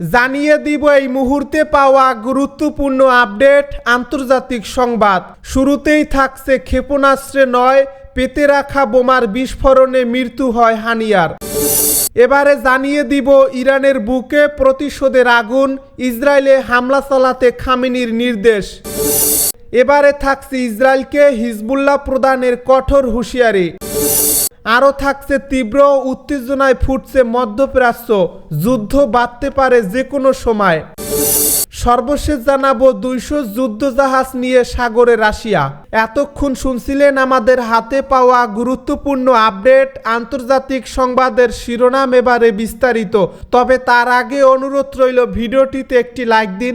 জানিয়ে দিব এই মুহূর্তে পাওয়া গুরুত্বপূর্ণ আপডেট আন্তর্জাতিক সংবাদ। শুরুতেই থাকছে ক্ষেপণাস্ত্রে নয়, পেতে রাখা বোমার বিস্ফোরণে মৃত্যু হয় হানিয়ার। এবারে জানিয়ে দিব ইরানের বুকে প্রতিশোধের আগুন, ইসরায়েলে হামলা চালাতে খামেনির নির্দেশ। এবারে থাকছে ইসরায়েলকে হিজবুল্লাহ প্রদানের কঠোর হুঁশিয়ারি। আরও থাকছে তীব্র উত্তেজনায় ফুটছে মধ্যপ্রাচ্য, যুদ্ধ বাড়তে পারে যে কোনো সময়। সর্বশেষ জানাব দুইশো যুদ্ধজাহাজ নিয়ে সাগরে রাশিয়া। এতক্ষণ শুনছিলেন আমাদের হাতে পাওয়া গুরুত্বপূর্ণ আপডেট, আন্তর্জাতিক সংবাদের শিরোনাম এবারে বিস্তারিত। তবে তার আগে অনুরোধ রইল, ভিডিওটিতে একটি লাইক দিন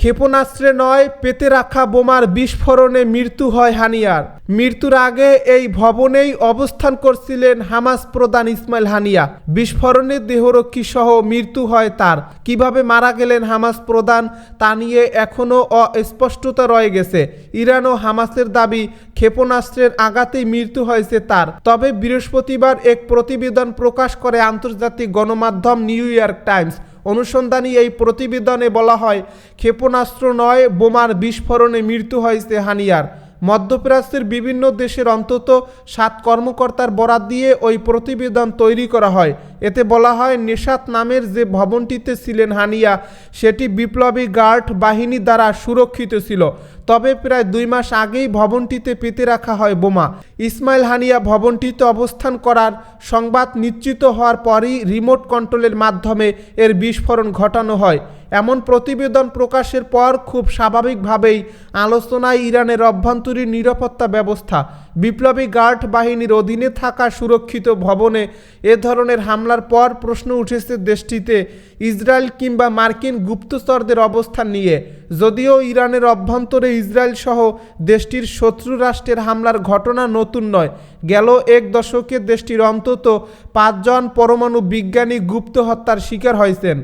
ক্ষেপণাস্ত্রে নয়, পেতে রাখা বোমার বিস্ফোরণে মৃত্যু হয় হানিয়ার। মৃত্যুর আগে এই ভবনেই অবস্থান করছিলেন হামাস প্রধান ইসমাইল হানিয়া। বিস্ফোরণে দেহরক্ষী সহ মৃত্যু হয় তার। কীভাবে মারা গেলেন হামাস প্রধান তা নিয়ে এখনও অস্পষ্টতা রয়ে গেছে। ইরান ও হামাসের দাবি, ক্ষেপণাস্ত্রের আঘাতেই মৃত্যু হয়েছে তার। তবে বৃহস্পতিবার এক প্রতিবেদন প্রকাশ করে আন্তর্জাতিক গণমাধ্যম নিউ ইয়র্ক টাইমস। অনুসন্ধানী এই প্রতিবেদনে বলা হয়, ক্ষেপণাস্ত্র নয়, বোমার বিস্ফোরণে মৃত্যু হয়েছে হানিয়ার। মধ্যপ্রাচ্যের বিভিন্ন দেশের অন্তত সাত কর্মকর্তার বরাত দিয়ে ওই প্রতিবেদন তৈরি করা হয়। এতে বলা হয়, নেশাত নামের যে ভবনটিতে ছিলেন হানিয়া, সেটি বিপ্লবী গার্ড বাহিনী দ্বারা সুরক্ষিত ছিল। তবে প্রায় দুই মাস আগেই ভবনটিতে পেতে রাখা হয় বোমা। ইসমাইল হানিয়া ভবনটিতে অবস্থান করার সংবাদ নিশ্চিত হওয়ার পরই রিমোট কন্ট্রোলের মাধ্যমে এর বিস্ফোরণ ঘটানো হয়। এমন প্রতিবেদন প্রকাশের পর খুব স্বাভাবিকভাবেই আলোচনায় ইরানের অভ্যন্তরীণ নিরাপত্তা ব্যবস্থা বিপ্লবী গার্ড বাহিনীর অধীনে থাকা সুরক্ষিত ভবনে এ ধরনের হামলার পর প্রশ্ন উঠেছে দেশটিতে ইসরায়েল কিংবা মার্কিন গুপ্তচরদের অবস্থান নিয়ে। যদিও ইরানের অভ্যন্তরে ইসরায়েল সহ দেশটির শত্রু রাষ্ট্রের হামলার ঘটনা নতুন নয়। গেল এক দশকে দেশটির অন্তত পাঁচজন পরমাণু বিজ্ঞানী গুপ্ত হত্যার শিকার হয়েছেন।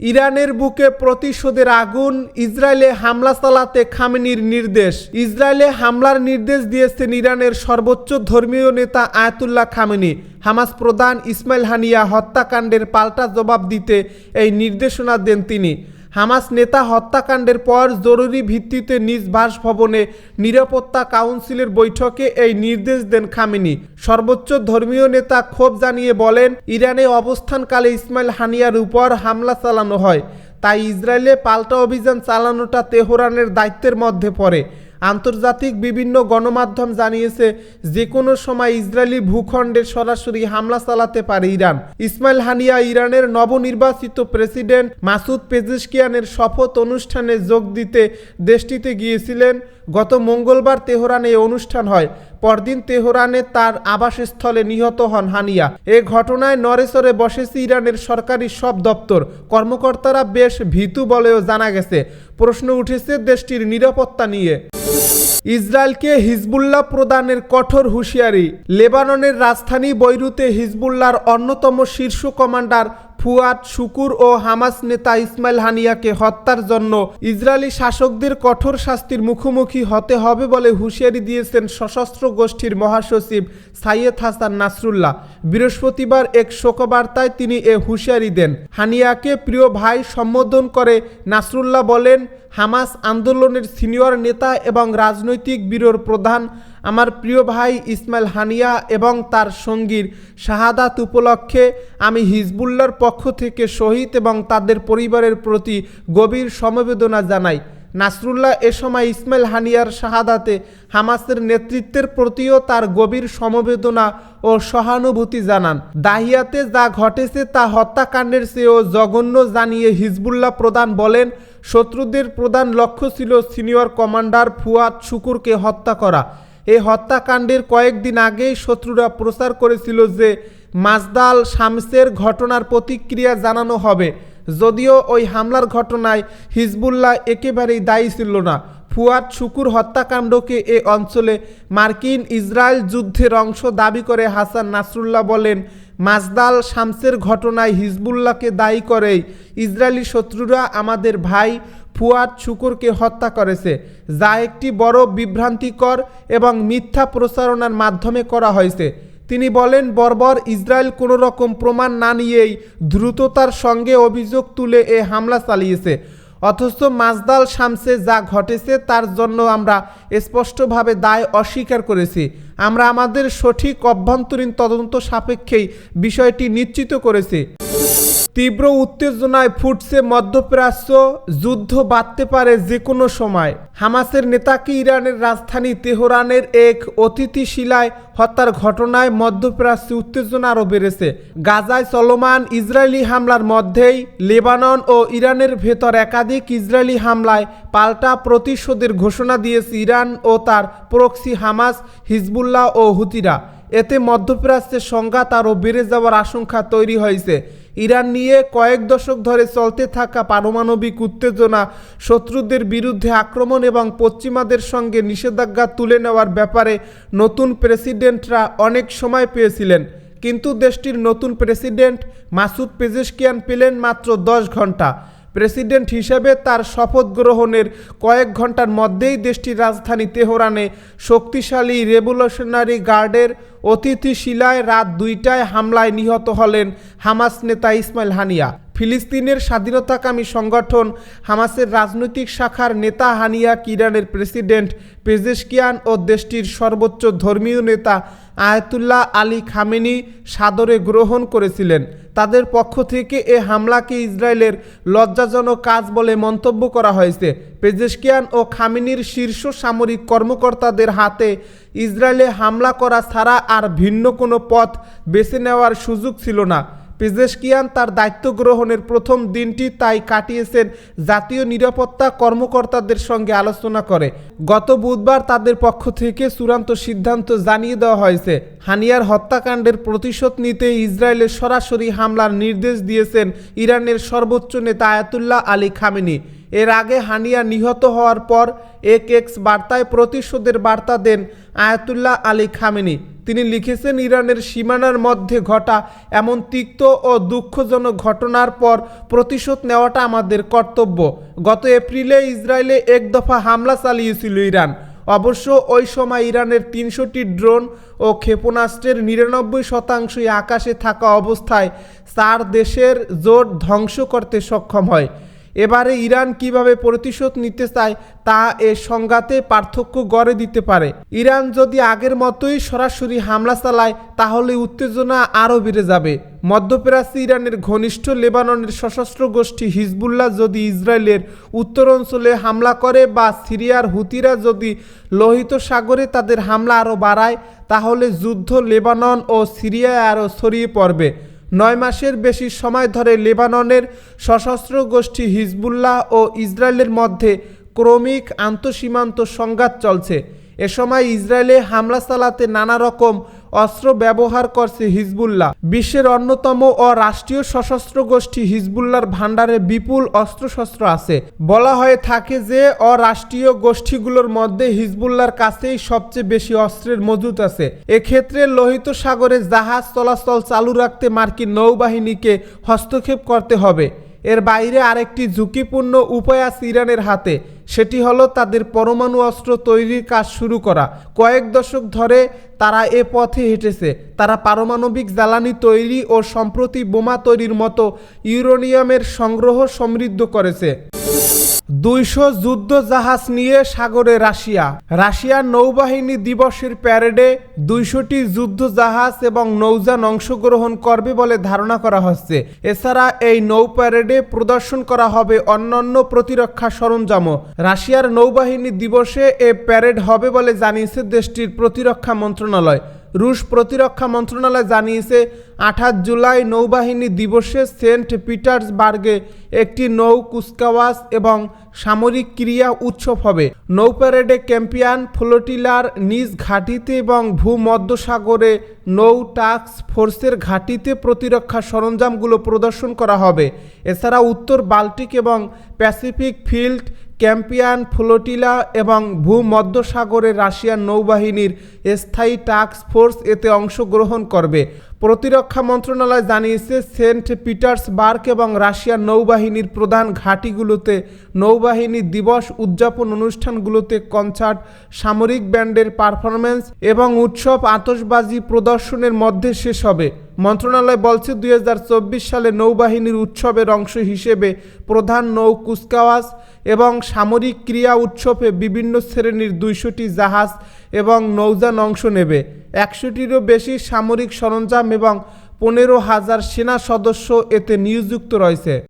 ইরানের বুকে প্রতিশোধের আগুন, ইসরায়েলে হামলা চালাতে খামেনির নির্দেশ। ইসরায়েলে হামলার নির্দেশ দিয়েছেন ইরানের সর্বোচ্চ ধর্মীয় নেতা আয়াতুল্লাহ খামেনি। হামাস প্রধান ইসমাইল হানিয়া হত্যাকাণ্ডের পাল্টা জবাব দিতে এই নির্দেশনা দেন তিনি। হামাস নেতা হত্যাকাণ্ডের পর জরুরি ভিত্তিতে নিজ বাসভবনে নিরাপত্তা কাউন্সিলের বৈঠকে এই নির্দেশ দেন খামেনি। সর্বোচ্চ ধর্মীয় নেতা ক্ষোভ জানিয়ে বলেন, ইরানে অবস্থানকালে ইসমাইল হানিয়ার উপর হামলা চালানো হয়, তাই ইসরায়েলে পাল্টা অভিযান চালানোটা তেহরানের দায়িত্বের মধ্যে পড়ে। আন্তর্জাতিক বিভিন্ন গণমাধ্যম জানিয়েছে যে কোনো সময় ইসরায়েলি ভূখণ্ডে সরাসরি হামলা চালাতে পারে ইরান। ইসমাইল হানিয়া ইরানের নবনির্বাচিত প্রেসিডেন্ট মাসুদ পেজিশকিয়ানের শপথ অনুষ্ঠানে যোগ দিতে দেশটিতে গিয়েছিলেন। গত মঙ্গলবার তেহরানে এই অনুষ্ঠান হয়। পরদিন তেহরানে তার আবাসস্থলে নিহত হন হানিয়া। এ ঘটনায় নরেসরে বসেছে ইরানের সরকারি সব দপ্তর। কর্মকর্তারা বেশ ভীতু বলেও জানা গেছে। প্রশ্ন উঠেছে দেশটির নিরাপত্তা নিয়ে। ইসরায়েলকে হিজবুল্লাহ প্রদানের কঠোর হুঁশিয়ারি। লেবাননের রাজধানী বৈরুতে হিজবুল্লাহর অন্যতম শীর্ষ কমান্ডার ফুয়াদ শুকুর ও হামাস নেতা ইসমাইল হানিয়াকে হত্যার জন্য ইসরায়েলি শাসকদের কঠোর শাস্তির মুখোমুখি হতে হবে বলে হুঁশিয়ারি দিয়েছেন সশস্ত্র গোষ্ঠীর মহাসচিব সাইয়েদ হাসান নাসরুল্লাহ। বৃহস্পতিবার এক শোকবার্তায় তিনি এ হুঁশিয়ারি দেন। হানিয়াকে প্রিয় ভাই সম্বোধন করে নাসরুল্লাহ বলেন হামাস আন্দোলনের সিনিয়র নেতা এবং রাজনৈতিক ব্যুরোর প্রধান আমার প্রিয় ভাই ইসমাইল হানিয়া এবং তার সঙ্গীর শাহাদাত উপলক্ষে আমি হিজবুল্লার পক্ষ থেকে শহীদ এবং তাদের পরিবারের প্রতি গভীর সমবেদনা জানাই। নাসরুল্লাহ এ সময় ইসমাইল হানিয়ার শাহাদাতে হামাসের নেতৃত্বের প্রতিও তার গভীর সমবেদনা ও সহানুভূতি জানান। দাহিয়াতে যা ঘটেছে তা হত্যাকাণ্ডের চেয়েও জঘন্য জানিয়ে হিজবুল্লাহ প্রধান বলেন, শত্রুদের প্রধান লক্ষ্য ছিল সিনিয়র কমান্ডার ফুয়াদ শুকুরকে হত্যা করা। এই হত্যাকাণ্ডের কয়েকদিন আগেই শত্রুরা প্রচার করেছিল যে, মাজদাল শামসের ঘটনার প্রতিক্রিয়া জানানো হবে। যদিও ওই হামলার ঘটনায় হিজবুল্লাহ একেবারেই দায়ী ছিল না। ফুয়াদ শুকুর হত্যাকাণ্ডকে এ অঞ্চলে মার্কিন ইসরায়েল যুদ্ধের অংশ দাবি করে হাসান নাসরুল্লাহ বলেন, মাজদাল শামসের ঘটনায় হিজবুল্লাহকে দায়ী করেই ইসরায়েলি শত্রুরা আমাদের ভাই ফুয়াদ শুকুরকে হত্যা করেছে, যা একটি বড় বিভ্রান্তিকর এবং মিথ্যা প্রচারণার মাধ্যমে করা হয়েছে। তিনি বলেন, বর্বর ইসরায়েল কোনো রকম প্রমাণ না নিয়েই দ্রুততার সঙ্গে অভিযোগ তুলে এ হামলা চালিয়েছে। অথচ মাজদাল শামসে যা ঘটেছে তার জন্য আমরা স্পষ্টভাবে দায় অস্বীকার করেছি। আমরা আমাদের সঠিক অভ্যন্তরীণ তদন্ত সাপেক্ষেই বিষয়টি নিশ্চিত করেছি। তীব্র উত্তেজনায় ফুটছে মধ্যপ্রাচ্য, যুদ্ধ বাড়তে পারে যে কোনো সময়। হামাসের নেতাকে ইরানের রাজধানী তেহরানের এক অতিথিশিলায় হত্যার ঘটনায় মধ্যপ্রাচ্যে উত্তেজনা আরও বেড়েছে। গাজায় চলমান ইসরায়েলি হামলার মধ্যেই লেবানন ও ইরানের ভেতর একাধিক ইসরায়েলি হামলায় পাল্টা প্রতিশোধের ঘোষণা দিয়েছে ইরান ও তার প্রক্সি হামাস, হিজবুল্লাহ ও হুতিরা। এতে মধ্যপ্রাচ্যের সংঘাত আরও বেড়ে যাওয়ার আশঙ্কা তৈরি হয়েছে। ইরান নিয়ে কয়েক দশক ধরে চলতে থাকা পারমাণবিক উত্তেজনা শত্রুদের বিরুদ্ধে আক্রমণ এবং পশ্চিমাদের সঙ্গে নিষেধাজ্ঞা তুলে নেওয়ার ব্যাপারে নতুন প্রেসিডেন্টরা অনেক সময় পেয়েছিলেন। কিন্তু দেশটির নতুন প্রেসিডেন্ট মাসুদ পেজেশকিয়ান পেলেন মাত্র দশ ঘণ্টা প্রেসিডেন্ট হিসেবে তার শপথ গ্রহণের কয়েক ঘণ্টার মধ্যেই দেশটির রাজধানী তেহরানে শক্তিশালী রেভলিউশনারি গার্ডের অতিথিশিলায় রাত দুইটায় হামলায় নিহত হলেন হামাস নেতা ইসমাইল হানিয়া। ফিলিস্তিনের স্বাধীনতাকামী সংগঠন হামাসের রাজনৈতিক শাখার নেতা হানিয়া কিরানের প্রেসিডেন্ট পেজেশকিয়ান ও দেশটির সর্বোচ্চ ধর্মীয় নেতা আয়তুল্লাহ আলী খামেনি সাদরে গ্রহণ করেছিলেন। তাদের পক্ষ থেকে এ হামলাকে ইসরায়েলের লজ্জাজনক কাজ বলে মন্তব্য করা হয়েছে। পেজেশকিয়ান ও খামেনির শীর্ষ সামরিক কর্মকর্তাদের হাতে ইসরায়েলে হামলা করা ছাড়া আর ভিন্ন কোনো পথ বেছে নেওয়ার সুযোগ ছিল না। পেজেশকিয়ান তার দায়িত্ব গ্রহণের প্রথম দিনটি তাই কাটিয়েছেন জাতীয় নিরাপত্তা কর্মকর্তাদের সঙ্গে আলোচনা করে। গত বুধবার তাদের পক্ষ থেকে চূড়ান্ত সিদ্ধান্ত জানিয়ে দেওয়া হয়েছে। হানিয়ার হত্যাকাণ্ডের প্রতিশোধ নিতে ইসরায়েলের সরাসরি হামলার নির্দেশ দিয়েছেন ইরানের সর্বোচ্চ নেতা আয়াতুল্লাহ আলী খামেনি। এর আগে হানিয়া নিহত হওয়ার পর এক এক্স বার্তায় প্রতিশোধের বার্তা দেন আয়াতুল্লাহ আলী খামেনি। তিনি লিখেছেন, ইরানের সীমানার মধ্যে ঘটা এমন তিক্ত ও দুঃখজনক ঘটনার পর প্রতিশোধ নেওয়াটা আমাদের কর্তব্য। গত এপ্রিলে ইসরায়েলে এক দফা হামলা চালিয়েছিল ইরান। অবশ্য ওই সময় ইরানের তিনশোটি ড্রোন ও ক্ষেপণাস্ত্রের নিরানব্বই শতাংশই আকাশে থাকা অবস্থায় চার দেশের জোট ধ্বংস করতে সক্ষম হয়। এবারে ইরান কীভাবে প্রতিশোধ নিতে চায় তা এ সংঘাতে পার্থক্য গড়ে দিতে পারে। ইরান যদি আগের মতোই সরাসরি হামলা চালায়, তাহলে উত্তেজনা আরও বেড়ে যাবে। মধ্যপ্রাচ্যে ইরানের ঘনিষ্ঠ লেবাননের সশস্ত্র গোষ্ঠী হিজবুল্লাহ যদি ইসরায়েলের উত্তর অঞ্চলে হামলা করে বা সিরিয়ার হুতিরা যদি লোহিত সাগরে তাদের হামলা আরও বাড়ায়, তাহলে যুদ্ধ লেবানন ও সিরিয়ায় আরও ছড়িয়ে পড়বে। নয় মাসের বেশি সময় ধরে লেবাননের সশস্ত্র গোষ্ঠী হিজবুল্লাহ ও ইসরায়েলের মধ্যে ক্রমিক আন্তঃসীমান্ত সংঘাত চলছে। এ সময় ইসরায়েলে হামলা চালাতে নানা রকম অস্ত্র ব্যবহার করছে হিজবুল্লাহ। বিশ্বের অন্যতম ও রাষ্ট্রীয় সশস্ত্র গোষ্ঠী হিজবুল্লাহর ভাণ্ডারে বিপুল অস্ত্রশস্ত্র আছে। বলা হয়ে থাকে যে, অরাষ্ট্রীয় গোষ্ঠীগুলোর মধ্যে হিজবুল্লার কাছেই সবচেয়ে বেশি অস্ত্রের মজুত আছে। এক্ষেত্রে লোহিত সাগরে জাহাজ চলাচল চালু রাখতে মার্কিন নৌবাহিনীকে হস্তক্ষেপ করতে হবে। এর বাইরে আরেকটি ঝুঁকিপূর্ণ উপায় আছে ইরানের হাতে। সেটি হলো তাদের পরমাণু অস্ত্র তৈরির কাজ শুরু করা। কয়েক দশক ধরে তারা এ পথে হেঁটেছে। তারা পারমাণবিক জ্বালানি তৈরি ও সম্প্রতি বোমা তৈরির মতো ইউরোনিয়ামের সংগ্রহ সমৃদ্ধ করেছে। দুইশো যুদ্ধ জাহাজ নিয়ে সাগরে রাশিয়া। রাশিয়ার নৌবাহিনী দিবসের প্যারেডে দুইশোটি যুদ্ধ জাহাজ এবং নৌযান অংশগ্রহণ করবে বলে ধারণা করা হচ্ছে। এছাড়া এই নৌ প্যারেডে প্রদর্শন করা হবে অন্যান্য প্রতিরক্ষা সরঞ্জামও। রাশিয়ার নৌবাহিনী দিবসে এ প্যারেড হবে বলে জানিয়েছে দেশটির প্রতিরক্ষা মন্ত্রণালয়। রুশ প্রতিরক্ষা মন্ত্রণালয় জানিয়েছে, আঠাশ জুলাই নৌবাহিনী দিবসে সেন্ট পিটার্সবার্গে একটি নৌ কুচকাওয়াজ এবং সামরিক ক্রিয়া উৎসব হবে। নৌ প্যারেডে ক্যাম্পিয়ান ফ্লোটিলার নিজ ঘাঁটিতে এবং ভূমধ্যসাগরে নৌ টাস্ক ফোর্সের ঘাঁটিতে প্রতিরক্ষা সরঞ্জামগুলো প্রদর্শন করা হবে। এছাড়া উত্তর বাল্টিক এবং প্যাসিফিক ফিল্ড ক্যাম্পিয়ান ফ্লোটিলা এবং ভূমধ্যসাগরে রাশিয়ার নৌবাহিনীর স্থায়ী টাস্ক ফোর্স এতে অংশগ্রহণ করবে। প্রতিরক্ষা মন্ত্রণালয় জানিয়েছে, সেন্ট পিটার্সবার্গ এবং রাশিয়ার নৌবাহিনীর প্রধান ঘাঁটিগুলোতে নৌবাহিনী দিবস উদযাপন অনুষ্ঠানগুলোতে কনসার্ট, সামরিক ব্যান্ডের পারফরমেন্স এবং উৎসব আতশবাজি প্রদর্শনের মধ্যে শেষ হবে। মন্ত্রণালয় বলছে, দুই হাজার চব্বিশ সালে নৌবাহিনীর উৎসবের অংশ হিসেবে প্রধান নৌ কুচকাওয়াজ এবং সামরিক ক্রিয়া উৎসবে বিভিন্ন শ্রেণির দুইশোটি জাহাজ এবং নৌজান অংশ নেবে। একশোটিরও বেশি সামরিক সরঞ্জাম এবং পনেরো হাজার সেনা সদস্য এতে নিয়োজিত রয়েছে।